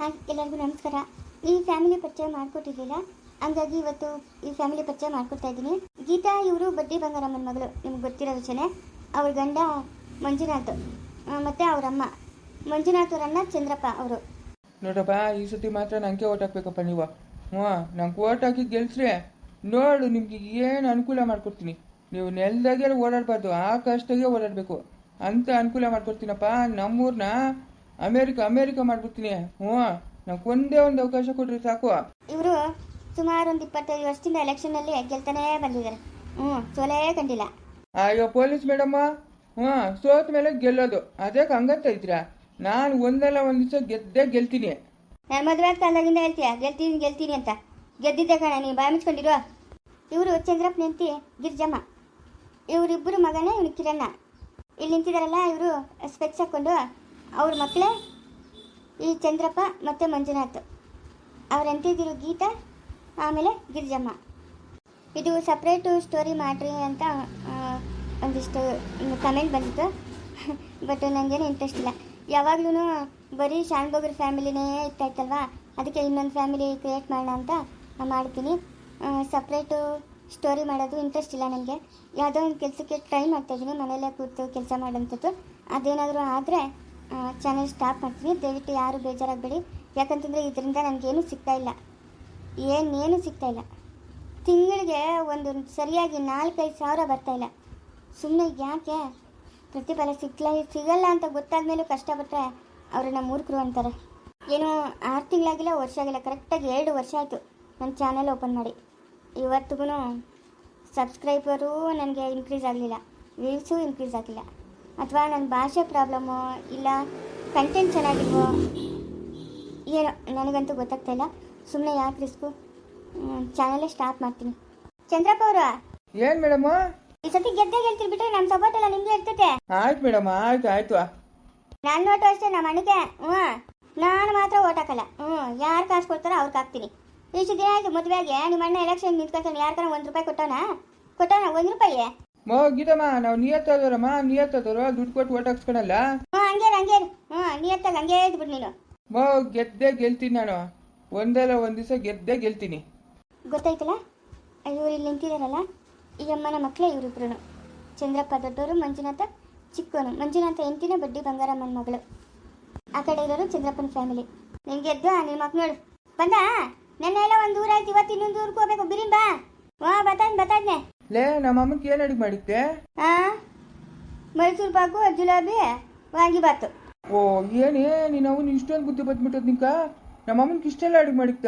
Hi ಎಲ್ಲರಿಗೂ ನಮಸ್ಕಾರ. ಈ ಫ್ಯಾಮಿಲಿ ಪರಿಚಯ ಮಾಡಿಕೊಟ್ಟಿರಲಿಲ್ಲ ಹಂಗಾಗಿ ಇವತ್ತು ಈ ಫ್ಯಾಮಿಲಿ ಪರಿಚಯ ಮಾಡ್ಕೊಡ್ತಾ ಇದ್ದೀನಿ. ಗೀತಾ ಇವರು ಬಡ್ಡಿ ಬಂಗಾರಮ್ಮನ ಮಗಳು, ನಿಮ್ಗೆ ಗೊತ್ತಿರೋ ವಿಷಯನೇ ಅವ್ರ ಗಂಡ ಮಂಜುನಾಥ್ ಮತ್ತು ಅವರಮ್ಮ ಮಂಜುನಾಥ್ ಅವರನ್ನ ಚಂದ್ರಪ್ಪ ಅವರು. ನೋಡಪ್ಪ, ಈ ಸತಿ ಮಾತ್ರ ನನಗೆ ಓಟ್ ಹಾಕ್ಬೇಕಪ್ಪ ನೀವು. ಹ್ಞೂ, ನಂಗೆ ಓಟ್ ಹಾಕಿ ಗೆಲ್ಸ್ರೆ, ನೋಡು ನಿಮ್ಗೆ ಏನು ಅನುಕೂಲ ಮಾಡ್ಕೊಡ್ತೀನಿ. ನೀವು ನೆಲದಾಗೆ ಓಡಾಡಬಾರ್ದು ಆಕಾಶದಾಗೆ ಓಡಾಡಬೇಕು. ಅಂತ ಅನುಕೂಲ ಮಾಡ್ಕೊಡ್ತೀನಪ್ಪ ನಮ್ಮೂರನ್ನ ಅಮೇರಿಕ ಅಮೇರಿಕ ಮಾಡ್ಬಿಡ್ತೀನಿ. ಹ್ಞೂ ನಂಗೆ ಒಂದೇ ಒಂದು ಅವಕಾಶ ಕೊಡ್ರಿ ಸಾಕು. ಇವರು ಸುಮಾರು ಒಂದು ಇಪ್ಪತ್ತೈದು ವರ್ಷದಿಂದ ಎಲೆಕ್ಷನ್ನಲ್ಲಿ ಗೆಲ್ತಾನೇ ಬಂದಿದ್ದಾರೆ. ಹ್ಞೂ ಸೋಲೇ ಕಂಡಿಲ್ಲ. ಅಯ್ಯೋ ಪೊಲೀಸ್ ಮೇಡಮ್ಮ. ಹ್ಞೂ ಸೋತ ಮೇಲೆ ಗೆಲ್ಲೋದು. ಅದೇ ಹಂಗಂತ ಇದ್ದೀರಾ? ನಾನು ಒಂದಲ್ಲ ಒಂದು ದಿವಸ ಗೆದ್ದೇ ಗೆಲ್ತೀನಿ. ನಾನು ಮದುವೆ ಕಾಲದಾಗಿಂದ ಹೇಳ್ತೀಯ? ಗೆಲ್ತೀನಿ ಗೆಲ್ತೀನಿ ಅಂತ. ಗೆದ್ದಿದ್ದೆ ಕಣ ನೀ ಬಾಯಿ ಇವರು ಚಂದ್ರಪ್ಪ ನಿಂತಿ ಗಿರ್ಜಮ್ಮ. ಇವರಿಬ್ಬರು ಮಗನೇ ಇವನು ಕಿರಣ್ಣ. ಇಲ್ಲಿ ನಿಂತಿದಾರಲ್ಲ ಇವರು ಸ್ಪೆಕ್ಸ್ ಹಾಕ್ಕೊಂಡು. ಅವ್ರ ಮಕ್ಕಳೇ ಈ ಚಂದ್ರಪ್ಪ ಮತ್ತು ಮಂಜುನಾಥ್. ಅವ್ರ ಎಂತಿದ್ರು ಗೀತಾ, ಆಮೇಲೆ ಗಿರಿಜಮ್ಮ. ಇದು ಸಪ್ರೇಟು ಸ್ಟೋರಿ ಮಾಡಿರಿ ಅಂತ ಒಂದಿಷ್ಟು ಕಮೆಂಟ್ ಬಂದಿತ್ತು. ಬಟ್ ನನಗೇನು ಇಂಟ್ರೆಸ್ಟ್ ಇಲ್ಲ. ಯಾವಾಗ್ಲೂ ಬರೀ ಶಾನ್ಭೋಗ್ರ ಫ್ಯಾಮಿಲಿನೇ ಇರ್ತಾಯ್ತಲ್ವಾ? ಅದಕ್ಕೆ ಇನ್ನೊಂದು ಫ್ಯಾಮಿಲಿ ಕ್ರಿಯೇಟ್ ಮಾಡೋಣ ಅಂತ ಮಾಡ್ತೀನಿ. ಸಪ್ರೇಟು ಸ್ಟೋರಿ ಮಾಡೋದು ಇಂಟ್ರೆಸ್ಟ್ ಇಲ್ಲ ನನಗೆ. ಯಾವುದೋ ಒಂದು ಕೆಲಸಕ್ಕೆ ಟ್ರೈ ಮಾಡ್ತಾಯಿದ್ದೀನಿ ಮನೆಯಲ್ಲೇ ಕೂತು ಕೆಲಸ ಮಾಡೋಂಥದ್ದು ಅದೇನಾದರೂ ಆದರೆ ಚಾನಲ್ ಸ್ಟಾಪ್ ಮಾಡ್ತೀನಿ ದಯವಿಟ್ಟು ಯಾರು ಬೇಜಾರಾಗಬೇಡಿ. ಯಾಕಂತಂದರೆ ಇದರಿಂದ ನನಗೇನು ಸಿಗ್ತಾ ಇಲ್ಲ. ಏನೇನು ಸಿಗ್ತಾ ಇಲ್ಲ. ತಿಂಗಳಿಗೆ ಒಂದು ಸರಿಯಾಗಿ ನಾಲ್ಕೈದು ಸಾವಿರ ಇಲ್ಲ. ಸುಮ್ಮನೆ ಯಾಕೆ? ಪ್ರತಿಫಲ ಸಿಗ್ಲ, ಸಿಗಲ್ಲ ಅಂತ ಗೊತ್ತಾದ ಮೇಲೂ ಕಷ್ಟಪಟ್ಟರೆ ಅವ್ರನ್ನ ಮೂರ್ಖರು ಅಂತಾರೆ. ಏನು ಆರು ತಿಂಗಳಾಗಿಲ್ಲ ವರ್ಷ ಆಗಿಲ್ಲ ಕರೆಕ್ಟಾಗಿ ಎರಡು ವರ್ಷ ಆಯಿತು ನನ್ನ ಚಾನೆಲ್ ಓಪನ್ ಮಾಡಿ. ಇವತ್ತಿಗೂ ಸಬ್ಸ್ಕ್ರೈಬರೂ ನನಗೆ ಇನ್ಕ್ರೀಸ್ ಆಗಲಿಲ್ಲ. ವ್ಯೂಸು ಇನ್ಕ್ರೀಸ್ ಆಗಿಲ್ಲ ಅಥವಾ ನನ್ನ ಭಾಷೆ ಪ್ರಾಬ್ಲಮ್ಮು ಇಲ್ಲ ಕಂಟೆಂಟ್ ಚೆನ್ನಾಗಿಲ್ವೋ ಏನೋ ನನಗಂತೂ ಗೊತ್ತಾಗ್ತಾ ಇಲ್ಲ. ಸುಮ್ಮನೆ ಯಾಕೆ ರಿಸ್ಕು? ಚಾನಲೇ ಸ್ಟಾರ್ಟ್ ಮಾಡ್ತೀನಿ. ಚಂದ್ರಪ್ಪ ಅವರು? ಏನು ಮೇಡಮ್ ಈ ಸತಿ ಗೆದ್ದೆ ಗೆಲ್ತೀರಿ ಬಿಟ್ರೆ ನಮ್ಮ ಸಪೋರ್ಟ್ ಎಲ್ಲ ನಿಮ್ಗೆ ಇರ್ತೈತೆ. ಆಯ್ತು ಮೇಡಮ್ ಆಯ್ತು ಆಯ್ತು. ನಾನು ಓಟು ಅಷ್ಟೇ ನಮ್ಮ ಅಣ್ಣಗೆ. ಹ್ಞೂ ನಾನು ಮಾತ್ರ ಓಟ್ ಹಾಕಲ್ಲ. ಹ್ಞೂ ಯಾರು ಕಾಸು ಕೊಡ್ತಾರೋ ಅವ್ರಿಗೆ ಹಾಕ್ತೀನಿ. ಇಷ್ಟು ದಿನ ಆಯ್ತು ಮದುವೆಗೆ ನಿಮ್ಮ ಅಣ್ಣ ಎಲೆಕ್ಷನ್ ನಿಂತ್ಕೊಳ್ತಾನೆ ಯಾರ ಥರ ಒಂದು ರೂಪಾಯಿ ಕೊಟ್ಟವನ? ಕೊಟ್ಟವನ? ಒಂದು ರೂಪಾಯಿ? ಮೋ ಗೀತಮ್ಮ ನಾವು ನಿಯತ್ತಾದವ್ರಮ್ಮ ನಿಯತ್ತಾದವ್ರು ದುಡ್ಡು ಕೊಟ್ಟು ಓಟ್ ಹಾಕ್ಸ್ಕೊಳಲ್ಲ? ಹ್ಞೂ ಹಂಗೇನು ಹಂಗೇನು ಹ್ಞೂ ನೀಯತ್ತಾಗ ಹಂಗೇ ಇದ್ಬಿಡು ನೀನು. ಮೋ ಗೆದ್ದೆ ಗೆಲ್ತೀನಿ ನಾನು. ಒಂದಲ್ಲ ಒಂದು ದಿವಸ ಗೆದ್ದೆ ಗೆಲ್ತೀನಿ. ಗೊತ್ತಾಯ್ತಲ್ಲ? ಇವ್ರು ಇಲ್ಲಿ ನಿಂತಿದಾರಲ್ಲ? ಈ ಅಮ್ಮನ ಮಕ್ಕಳೇ ಇವರಿಬ್ರು ಚಂದ್ರಪ್ಪ ದೊಡ್ಡವರು ಮಂಜುನಾಥ ಚಿಕ್ಕವನು ಮಂಜುನಾಥ ಎಂಟಿನ ಬಡ್ಡಿ ಬಂಗಾರಮ್ಮನ ಮಗಳು. ಆ ಕಡೆ ಇರೋರು ಚಂದ್ರಪ್ಪನ ಫ್ಯಾಮಿಲಿ ನಿಂಗೆ ಎದ್ದು ನಿನ್ನ ಮಕ್ ನೋಡು ಬಂದ? ನನ್ನ ಎಲ್ಲ ಒಂದು ಊರ ಆಯ್ತು ಇವತ್ತು ಇನ್ನೊಂದು ಊರಿಗೆ ಹೋಗ್ಬೇಕು. ಬಿರಿಂಬಾ ವಾ ಬತಾನ್ ಬತಾದ್ನೆ ಲೇ ನಮ್ಮ ಅಮ್ಮಕ್ಕೆ ಏನು ಅಡುಗೆ ಮಾಡಿದ್ದೆ. ಆ? ಮೈಸೂರು ಪಾಕು ಜುಲಾಬಿ ವಾಂಗಿಬಾತು ಓ ಏನೇ ನೀನು ಅವನು ಇಷ್ಟೊಂದು ಬುದ್ಧಿ ಬಂದ್ಬಿಟ್ಟದ ನಿಂಕ? ನಮ್ಮ ಅಮ್ಮನಿಗೆ ಇಷ್ಟೆಲ್ಲ ಅಡುಗೆ ಮಾಡಿದ್ದ?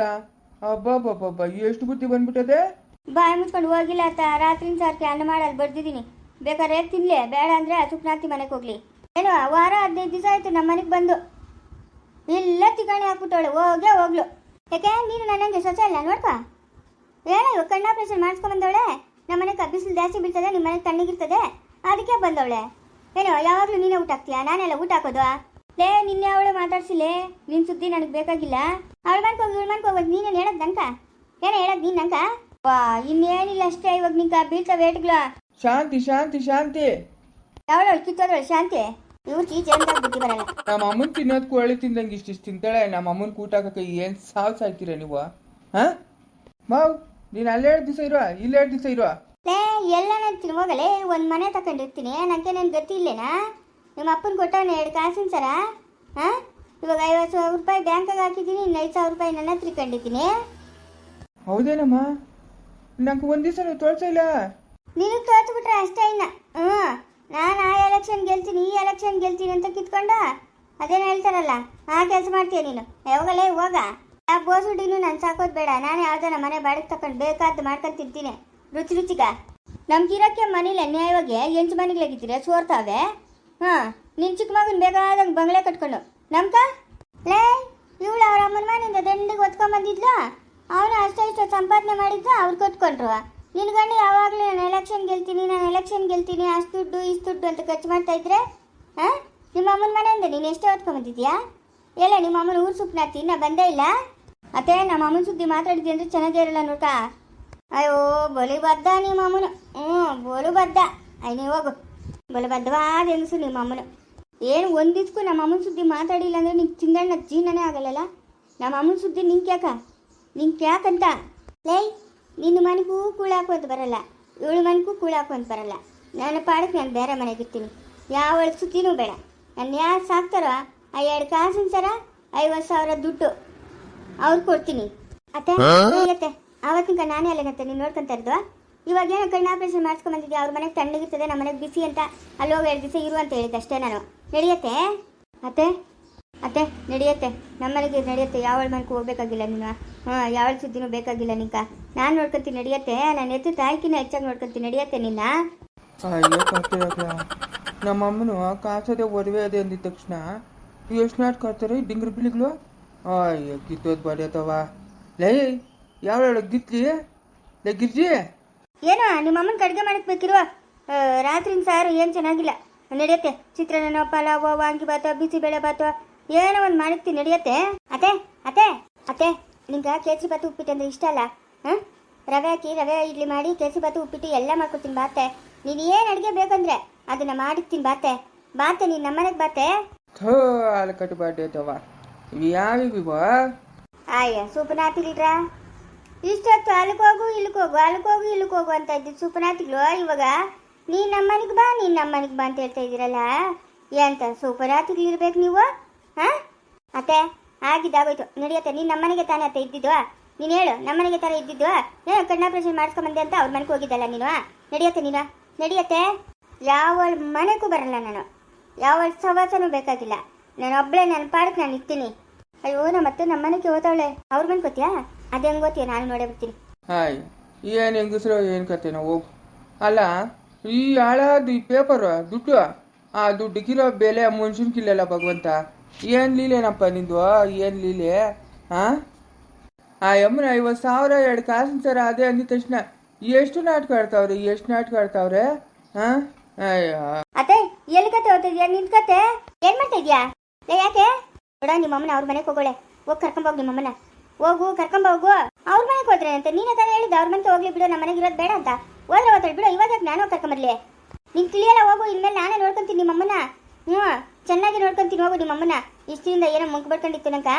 ಅಬ್ಬಬ್ಬಬ್ಬ ಎಷ್ಟು ಬುದ್ಧಿ ಬಂದ್ಬಿಟ್ಟದೆ? ಬಾಯಿ ಮುಚ್ಕೊಂಡು ಹೋಗಿಲ್ಲ ಅತ್ತ ರಾತ್ರಿನ ಸಾರ್ಕೆ ಅನ್ನ ಮಾಡಲ್ಲಿ ಬರ್ದಿದ್ದೀನಿ. ಬೇಕಾದ್ರೆ ತಿನ್ಲಿ ಬೇಡ ಅಂದ್ರೆ ಸುಪ್ನಾತಿ ಮನೆಗೆ ಹೋಗ್ಲಿ. ಏನು ವಾರ ಹದಿನೈದು ದಿವಸ ಆಯ್ತು ನಮ್ಮ ಮನೆಗೆ ಬಂದು. ಇಲ್ಲ ತಿಗಾಣಿ ಹಾಕ್ಬಿಟ್ಟವಳು ಹೋಗೇ ಹೋಗ್ಲು. ಯಾಕೆ ನೀನು ನನ್ನಂಗೆ ಸೊಸೆ ಅಲ್ಲ ನೋಡ್ಕ. ಏನ ಇವಾಗ ಕಣ್ಣು ಆಪರೇಷನ್ ಮಾಡಿಸ್ಕೊಂಡ್ ಬಂದವಳೆ ನಮ್ಮ ಮನೆಗೆ ಬಿಸಿಲು ಜಾಸ್ತಿ ಬೀಳ್ತದೆ ನಿಮ್ಮ ಮನೆಗೆ ತಣ್ಣಗಿರ್ತದೆ. ಅದಕ್ಕೆ ಬಂದವಳೆ. ಏನೋ ಯಾವಾಗಲೂ ನೀನೇ ಊಟ ಹಾಕ್ತೀಯಾ? ನಾನೆಲ್ಲ ಊಟ ಹಾಕೋದು? ಲೇ ನಿನ್ನೆ ಅವಳು ಮಾತಾಡ್ಸಿಲೇ ನಿನ್ ಸುದ್ದಿ ನನಗೆ ಬೇಕಾಗಿಲ್ಲ. ಅವಳು ಮಾಡ್ಕೋಗಿ ಇವಳು ಮಾಡ್ಕೋಬೋದು ನೀನೇನು ಹೇಳೋದು ನಂಕ ಏನ ಹೇಳೋದು ನೀನು ನಂಕ ವಾ ಇನ್ನೇನಿಲ್ಲ ಅಷ್ಟೇ ಇವಾಗ ನಿಂಕ ಬೀಳ್ತಾ ವೇಟ್ಗಳ. ಶಾಂತಿ ಶಾಂತಿ ಶಾಂತಿ. ಯಾವಳು ಕಿತ್ತೋದಳು ಶಾಂತಿ? ಇವ್ರು ಚೀಚೆ ಅಂತ ಬುದ್ಧಿ ಬರಲ್ಲ. ನಮ್ಮ ಅಮ್ಮನ್ ತಿನ್ನೋದಕ್ಕೂ ಒಳ್ಳೆ ತಿಂದಂಗೆ ಇಷ್ಟಿಷ್ಟು ತಿಂತಾಳೆ. ನಮ್ಮ ಅಮ್ಮನ್ ಕೂಟ ಹಾಕಕ್ಕೆ ಏನು ಸಾವ್ ಸಾಯ್ತೀರ ನೀವು ಹಾಂ? ಮಾವ್. ನೀನು ಅಲ್ಲೆರಡು ದಿವಸ ಇರುವ ಇಲ್ಲೆರಡು ದಿವಸ ಇರುವ. ಲೇ ಎಲ್ಲ ನಾನು ಹೋಗಲೇ ಒಂದು ಮನೆ ತಕೊಂಡಿರ್ತೀನಿ ನನಗೆ ನನ್ ಗತಿ ಇಲ್ಲೇನಾ ನಿಮ್ಮ ಅಪ್ಪನ ಕೊಟ್ಟವನ ಎರಡು ಕಾಸಿನ ಸರ? ಹಾಂ? ಇವಾಗ ಐವತ್ತು ಸಾವಿರ ರೂಪಾಯಿ ಬ್ಯಾಂಕಾಗ ಹಾಕಿದ್ದೀನಿ ಇನ್ನು ಐದು ಸಾವಿರ ರೂಪಾಯಿ ನನ್ನ ಹತ್ರ ಇಟ್ಕೊಂಡಿದ್ದೀನಿ. ಹೌದೇನಮ್ಮ? ನಂಗೆ ಒಂದು ದಿವಸ ನೀವು ತೋರ್ಸ ಇಲ್ಲ. ನಿನಗೆ ತೋರ್ಸ್ಬಿಟ್ರೆ ಅಷ್ಟೇ ಇನ್ನ. ಹ್ಞೂ. ನಾನು ಆ ಎಲೆಕ್ಷನ್ ಗೆಲ್ತೀನಿ ಈ ಎಲೆಕ್ಷನ್ ಗೆಲ್ತೀನಿ ಅಂತ ಕಿತ್ಕೊಂಡ? ಅದೇನು ಹೇಳ್ತಾರಲ್ಲ ಆ ಕೆಲಸ ಮಾಡ್ತೀಯ ನೀನು? ಯಾವಾಗಲೇ ಹೋಗ ಆ ಬೋಸುಡಿನೂ ನಾನು ಸಾಕೋದು ಬೇಡ. ನಾನು ಯಾವ್ದಾರ ಮನೆ ಬಾಡಿಗೆ ತಕೊಂಡು ಬೇಕಾದ್ ಮಾಡ್ಕೊಂಡು ತಿಂತೀನಿ. ರುಚಿ ರುಚಿಗ. ನಮ್ಗಿರೋಕ್ಕೆ ಮನೇಲಿ ನ್ಯಾಯವಾಗಿ ಮನೆಗೆ ಮನೆಗಳಾಗಿದ್ದೀರ ಸೋರ್ತಾವೆ ಹಾಂ ನಿನ್ನ ಚಿಕ್ಕ ಮಗನ ಬೇಕಾದಂಗೆ ಬಂಗ್ಲೆ ಕಟ್ಕೊಂಡು. ನಮ್ಕ? ಲೇ, ಇವಳು ಅವ್ರ ಅಮ್ಮನ ಮನೆಯಿಂದ ದಂಡಿಗೆ ಒತ್ಕೊಂಬಂದಿದ್ಲು ಅವನು ಅಷ್ಟೇ ಇಷ್ಟ ಸಂಪಾದನೆ ಮಾಡಿದ್ದ ಅವ್ರು ಕೊಟ್ಕೊಂಡ್ರು. ನಿನ್ನ ಗಂಡ ಯಾವಾಗಲೂ ನಾನು ಎಲೆಕ್ಷನ್ ಗೆಲ್ತೀನಿ, ನಾನು ಎಲೆಕ್ಷನ್ ಗೆಲ್ತೀನಿ, ಅಷ್ಟು ದುಡ್ಡು, ಇಷ್ಟು ದುಡ್ಡು ಅಂತ ಖರ್ಚು ಮಾಡ್ತಾ ಇದ್ರೆ? ಹಾಂ ನಿಮ್ಮ ಅಮ್ಮನ ಮನೆಯಿಂದ ನೀನು ಎಷ್ಟೇ ಹೊತ್ಕೊಂಬಂದಿದ್ಯಾ ಎಲ್ಲ ನಿಮ್ಮ ಅಮ್ಮನ ಊರು ಸುಪ್ನಾ ತಿನ್ನ ಬಂದೇ ಇಲ್ಲ? ಅತ್ತೆ, ನಮ್ಮ ಅಮ್ಮನ ಸುದ್ದಿ ಮಾತಾಡಿದ್ವಿ ಅಂದ್ರೆ ಚೆನ್ನಾಗೇ ಇರಲ್ಲ ನೋಡ್ಕ? ಅಯ್ಯೋ, ಬಲಿ ಬದ್ದ ನಿಮ್ಮ ಅಮ್ಮನು. ಹ್ಞೂ ಬೋಲು ಬದ್ದ ಅಯ್ಯ, ನೀವು ಹೋಗು. ಬಲು ಬದ್ಧವಾದ ಹೆಂಗಸು ನಿಮ್ಮ ಅಮ್ಮನು. ಏನು ಒಂದಿಸ್ಕು ನಮ್ಮ ಅಮ್ಮನ ಸುದ್ದಿ ಮಾತಾಡಿಲ್ಲ ಅಂದ್ರೆ ನಿಂಗೆ ಚಿಂಗಣ್ಣ ಜೀವನನೇ ಆಗಲ್ಲಲ್ಲ? ನಮ್ಮ ಅಮ್ಮನ ಸುದ್ದಿ ನಿಂಗೆ ಯಾಕ? ನಿಂಗೆ ಯಾಕಂತ? ಲೈ, ನಿನ್ನ ಮನೆಗೂ ಕೂಳಾಕು ಅಂತ ಬರಲ್ಲ. ಇವಳು ಮನೆಗೂ ಕೂಳಾಕು ಅಂತ ಬರಲ್ಲ. ನನ್ನ ಪಾಡಕ್ಕೆ ನಾನು ಬೇರೆ ಮನೆಗೆ ಇರ್ತೀನಿ. ಯಾವ ಸುದ್ದಿನೂ ಬೇಡ. ನಾನು ಯಾರು ಸಾಕ್ತಾರೋ? ಆ ಎರಡು ಕಾಸಿನ ಸರ ಐವತ್ತು ಸಾವಿರ ದುಡ್ಡು. ಅವ್ರು ಕೊಡ್ತೀನಿ. ಅತ್ತೆ ಹೇಗತ್ತೆ? ಆವತ್ತಿನ ನಾನೇ ಅಲ್ಲೇನತ್ತೆ ನೀನು ನೋಡ್ಕೊಂತ ಇರೋದು ಇವಾಗ ಏನೋ ಕಣ್ಣು ಆಪರೇಷನ್ ಮಾಡಿಸ್ಕೊಂಡ್ ಬಂದಿದ್ದೆ ಅವ್ರ ಮನೆಗೆ ತಣ್ಣಗಿರ್ತದೆ ನಮ್ಮ ಮನೆಗೆ ಬಿಸಿ ಅಂತ. ಅಲ್ಲಿ ಹೋಗಿ ಎರಡು ದಿವಸ ಇರು ಅಂತ ಹೇಳಿದ್ದೆ ಅಷ್ಟೇ ನಾನು. ನಡೆಯತ್ತೆ? ಅತ್ತೆ ಅತ್ತೆ ನಡೆಯತ್ತೆ. ನಮ್ಮ ಮನೆಗೆ ನಡೆಯುತ್ತೆ. ಯಾವಳ ಮನೆಗೆ ಹೋಗ್ಬೇಕಾಗಿಲ್ಲ ನೀನು? ಹಾಂ ಯಾವ ಸುದ್ದಿನೂ ಬೇಕಾಗಿಲ್ಲ ನಿಂಕ ನಾನು ನೋಡ್ಕೊಂತೀನಿ ನಡೆಯತ್ತೆ. ನಾನು ಎತ್ತು ತಾಯ್ಕಿನ ಹೆಚ್ಚಾಗಿ ನೋಡ್ಕೊಂತೀನಿ ನಡೆಯತ್ತೆ ನಿನ್ನ? ಅಯ್ಯೋ ನಮ್ಮ ಅಮ್ಮನು ಕಾಸದೆ ಒಡವೆ ಅದೇ ಅಂದಿದ ತಕ್ಷಣ. ಎಷ್ಟು ನಾಟ್ ಕರ್ತಾರೆ ಡಿಂಗ್ರಿ ಬಿಳಿಗಳು? ಅಯ್ಯೋ ಕಿತ್ತೋದ್ ಬಡಿಯತ್ತವ ಲೇ ಯಾವ ಗಿತ್ಲಿ ಲೇ ಗಿರ್ಜಿ ಏನೋ ನಿಮ್ಮ ಅಮ್ಮನ ಅಡುಗೆ ಮಾಡಕ್ ಬೇಕಿರುವ ರಾತ್ರಿನ ಸಾರು ಏನು ಚೆನ್ನಾಗಿಲ್ಲ. ನಡೆಯುತ್ತೆ. ಚಿತ್ರಾನ್ನ ಪಲಾವ್ ವಾಂಗಿ ಬಿಸಿ ಬೇಳೆ ಬಾತು ಏನೋ ಒಂದು ಮಾಡಿರ್ತೀನಿ. ನಡೆಯುತ್ತೆ? ಅತ್ತೆ ಅತ್ತೆ ಅತ್ತೆ ನಿಂಗೆ ಕೇಸರಿ ಬಾತು ಉಪ್ಪಿಟ್ಟು ಅಂದ್ರೆ ಇಷ್ಟ ಅಲ್ಲ? ಹಾಂ? ರವೆ ಹಾಕಿ ರವೆ ಇಡ್ಲಿ ಮಾಡಿ ಕೇಸರಿ ಬಾತು ಉಪ್ಪಿಟ್ಟು ಎಲ್ಲ ಮಾಡ್ಕೊಡ್ತೀನಿ ಬಾತೆ ನೀನು ಏನು ಅಡುಗೆ ಬೇಕಂದ್ರೆ ಅದನ್ನ ಮಾಡಿರ್ತೀನಿ ಬಾತೆ ಬಾತೆ ನೀನು ನಮ್ಮನೆಗೆ ಬಾತೆ ಥೋ ಹಾಲು ಕಟ್ಟು ಬಡಿಯತ್ತವ ಇವು ಯಾವಿವ ಅಯ್ಯ ಸೂಪನಾತಿಲ್ರ ಇಷ್ಟೊತ್ತು ಅಲ್ಲಿಗೆ ಹೋಗು, ಇಲ್ಲಿಗೆ ಹೋಗು, ಅಲ್ಲಿಗೆ ಹೋಗು, ಇಲ್ಲಿಗೆ ಹೋಗು ಅಂತ ಇದ್ದು ಸೂಪನಾತಿಗಳು ಇವಾಗ? ನೀ ನಮ್ಮನಿಗೆ ಬಾ, ನೀನು ನಮ್ಮನಿಗೆ ಬಾ ಅಂತ ಹೇಳ್ತಾ ಇದ್ದೀರಲ್ಲ? ಎಂತ ಸೂಪನಾತಿಗಳಿರ್ಬೇಕು ನೀವು? ಹಾಂ? ಅತ್ತೆ ಆಗಿದ್ದಾಗೋಯ್ತು ನಡೆಯತ್ತೆ ನೀನು ನಮ್ಮನೆಗೆ ತಾನೇ ಅತ್ತೆ ಇದ್ದಿದ್ವಾ ನೀನು ಹೇಳು ನಮ್ಮನೆಗೆ ತಾನೇ ಕಣ್ಣ ಏನೋ ಕಣ್ಣಾಪರೇಷನ್ ಮಾಡಿಸ್ಕೊಂಬಂದೆ ಅಂತ ಅವ್ರ ಮನೆಗೆ ಹೋಗಿದ್ದಲ್ಲ ನೀನು? ನಡೆಯತ್ತೆ ನೀನು. ನಡೆಯತ್ತೆ ಯಾವ ಮನೆಗೂ ಬರಲ್ಲ ನಾನು. ಯಾವ ಸವಾಸನೂ ಬೇಕಾಗಿಲ್ಲ. ನಾನು ಒಬ್ಬಳೇ ನನ್ನ ಪಾಡಕ್ಕೆ ನಾನು ಇರ್ತೀನಿ. ಅಯ್ಯೋ ನಮ್ಮ ಮತ್ತೆ ನಮ್ಮ ಮನೆಗೆ ಹೋಗ್ತಾಳೆ ಅವ್ರ ಮನೆ ಗೊತ್ತೀಯಾ? ಅದೇ ಹೆಂಗ್ ಗೊತ್ತೀಯ? ನಾನು ನೋಡೇ ಬರ್ತೀನಿ ಹಾಯ್ ಏನು ಹೆಂಗಸ್ರು ಏನು ಕತೆ ಹೋಗು ಅಲ್ಲ ಈ ಹಾಳಾದ ಈ ಪೇಪರ್ ದುಡ್ಡು ಆ ದುಡ್ಡಿಗಿರೋ ಬೆಲೆ ಮುನ್ಸಿನ್ಕಿಲ್ಲಲ್ಲ ಭಗವಂತ? ಏನು ಲೀಲೇನಪ್ಪ ನಿಂದು? ಏನು ಲೀಲೆ? ಹಾಂ ಆ ಯಮ್ಮನ ಐವತ್ತು ಸಾವಿರ ಎರಡು ಕಾಸಿನ ಸರ ಅದೇ ಅಂದಿದ ತಕ್ಷಣ ಎಷ್ಟು ನಾಟಕ ಆಡ್ತಾವ್ರೆ? ಎಷ್ಟು ನಾಟಕ ಆಡ್ತಾವ್ರೆ? ಹಾಂ ಅಯ್ಯೋ. ಅತ್ತೆ ಎಲ್ಲಿ ಕತೆ ಓದ್ತಿದ್ಯಾ? ನಿನ್ ಕತೆ? ಏನ್ ಮಾಡ್ತಾ ಇದ್ಯಾ? ಏ, ಯಾಕೆ? ನೋಡ, ನಿಮ್ಮ ಅಮ್ಮನ ಅವ್ರ ಮನೆಗೆ ಹೋಗೋಳೆ. ಹೋಗಿ ಕರ್ಕೊಂಬೋಗ್ ನಿಮ್ಮ ಅಮ್ಮನ. ಹೋಗು ಕರ್ಕೊಂಬ ಹೋಗು. ಅವ್ರ ಮನೆಗೆ ಹೋದ್ರೆ ಅಂತ ನೀನೇ ತಾನೇ ಹೇಳಿದ್ದೆ? ಅವ್ರ ಮನೆಗೆ ಹೋಗ್ಲಿ ಬಿಡು ನಮ್ಮ ಮನೆಗೆ ಇರೋದು ಬೇಡ ಅಂತ. ಹೋದ್ರೆ ಹೋದ್ರೆ ಬಿಡು, ಇವಾಗ ನಾನು ಕರ್ಕೊಂಬರ್ಲಿ ನಿನ್ ತಿಳಿಯಲ್ಲ, ಹೋಗು. ಇನ್ಮೇಲೆ ನಾನೇ ನೋಡ್ಕೊಂತೀನಿ ನಿಮ್ಮ ಅಮ್ಮನ. ಹ್ಞೂ ಚೆನ್ನಾಗಿ ನೋಡ್ಕೊಂತೀನಿ, ಹೋಗು ನಿಮ್ಮಮ್ಮನ ಇಷ್ಟಿಂದ ಏನೋ ಮುಂಕ್ ಬಡ್ಕೊಂಡಿತ್ತು ನಂಕ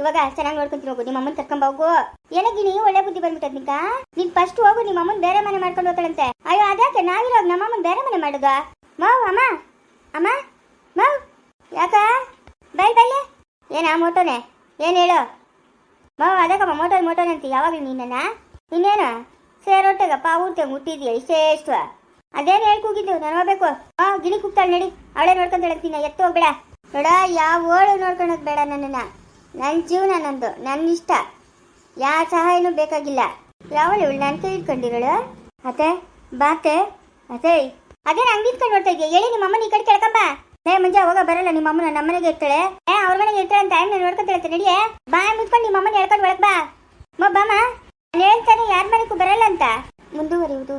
ಇವಾಗ ಚೆನ್ನಾಗಿ ನೋಡ್ಕೊಂತೀನಿ, ಹೋಗು. ನಿಮ್ಮ ಅಮ್ಮನ ಕರ್ಕೊಂಬ ಹೋಗು. ಏನಕ್ಕೆ ನೀವು ಒಳ್ಳೆ ಬುದ್ಧಿ ಬಂದ್ಬಿಟ್ಟದ ನಿಂಕ ನೀನ್ ಫಸ್ಟ್ ಹೋಗು, ನಿಮ್ಮ ಅಮ್ಮನ ಬೇರೆ ಮನೆ ಮಾಡ್ಕೊಂಡು ಹೋಗ್ತಾಳಂತೆ. ಅಯ್ಯೋ, ಅದ್ಯಾಕೆ? ನಾವಿರೋದು ನಮ್ಮ ಅಮ್ಮನ ಬೇರೆ ಮನೆ ಮಾಡೋದು? ಮಾವ್ ಅಮ್ಮ. ಅಮ್ಮ. ಮಾವ್ ಯಾಕ? ಬೈ ಬಲ್ಲೆ ಏನ, ಮೋಟೋನೆ? ಏನು ಹೇಳು? ಬಾ ಅದಕ್ಕಮ್ಮ ಮೋಟೋನ್ ಮೋಟೋನ್ ಅಂತ ಯಾವಾಗಲೂ ನೀನನ್ನ? ಇನ್ನೇನು ಸೇರೊಟ್ಟೆಗ ಪಾವೂರ್ತೆ ಮುಟ್ಟಿದ್ಯಾ? ವಿಶೇಷ ಎಷ್ಟು ಅದೇನು ಹೇಳಿ ಕೂಗಿದ್ದು? ನಾನು ಹೋಗ್ಬೇಕು. ಹಾ ಗಿಣಿ ಕೂಗ್ತಾಳೆ, ನಡಿ. ಅವಳೇ ನೋಡ್ಕೊಂತಾಳೆ ಹೇಳ್ತೀನಿ ಎತ್ತು ಹೋಗ್ಬೇಡ. ನೋಡ, ಯಾವ ಓಳು ನೋಡ್ಕೊಳೋದು ಬೇಡ ನನ್ನನ್ನು. ನನ್ನ ಜೀವನ ನಂದು ನನ್ನ ಇಷ್ಟ. ಯಾವ ಸಹಾಯನೂ ಬೇಕಾಗಿಲ್ಲ. ಯಾವಳು ಇವಳು ನನ್ನ ಕೈ ಇಟ್ಕೊಂಡಿರೋಳು ಅತ್ತೆ ಬಾತೆ ಅದೇ ನಂಗೆ ಇಟ್ಕೊಂಡು ನೋಡ್ತಾ ಇದೆಯಾ? ಹೇಳಿ ನಿಮ್ಮ ಅಮ್ಮನ ಈ ಕಡೆ ಕೆಳಕಂಬ ಏ ಮಂಜ ಅವಾಗ ಬರಲ್ಲ, ನಿಮ್ಮ ಅಮ್ಮನ ನಮ್ಮನೆಗೆ ಇರ್ತಾಳೆ. ಏ, ಅವ್ರ ಮನೆಗೆ ಇರ್ತಾಳೆ ಅಂತ ಟೈಮ್ ನೋಡ್ಕೊತಿರತ್ತೆ ನಡಿಯೇ? ಬಾ ಮುಚ್ಕೊಂಡು ನಿಮ್ಮ ಅಮ್ಮನ ಹೇಳ್ಕೊಂಡು ಒಳಗೆ ಬಾ. ಮ ಬಾಮ ಹೇಳ್ತಾನೆ, ಯಾರ ಮನೆಗೂ ಬರಲ್ಲ ಅಂತ. ಮುಂದುವರಿಯುವುದು.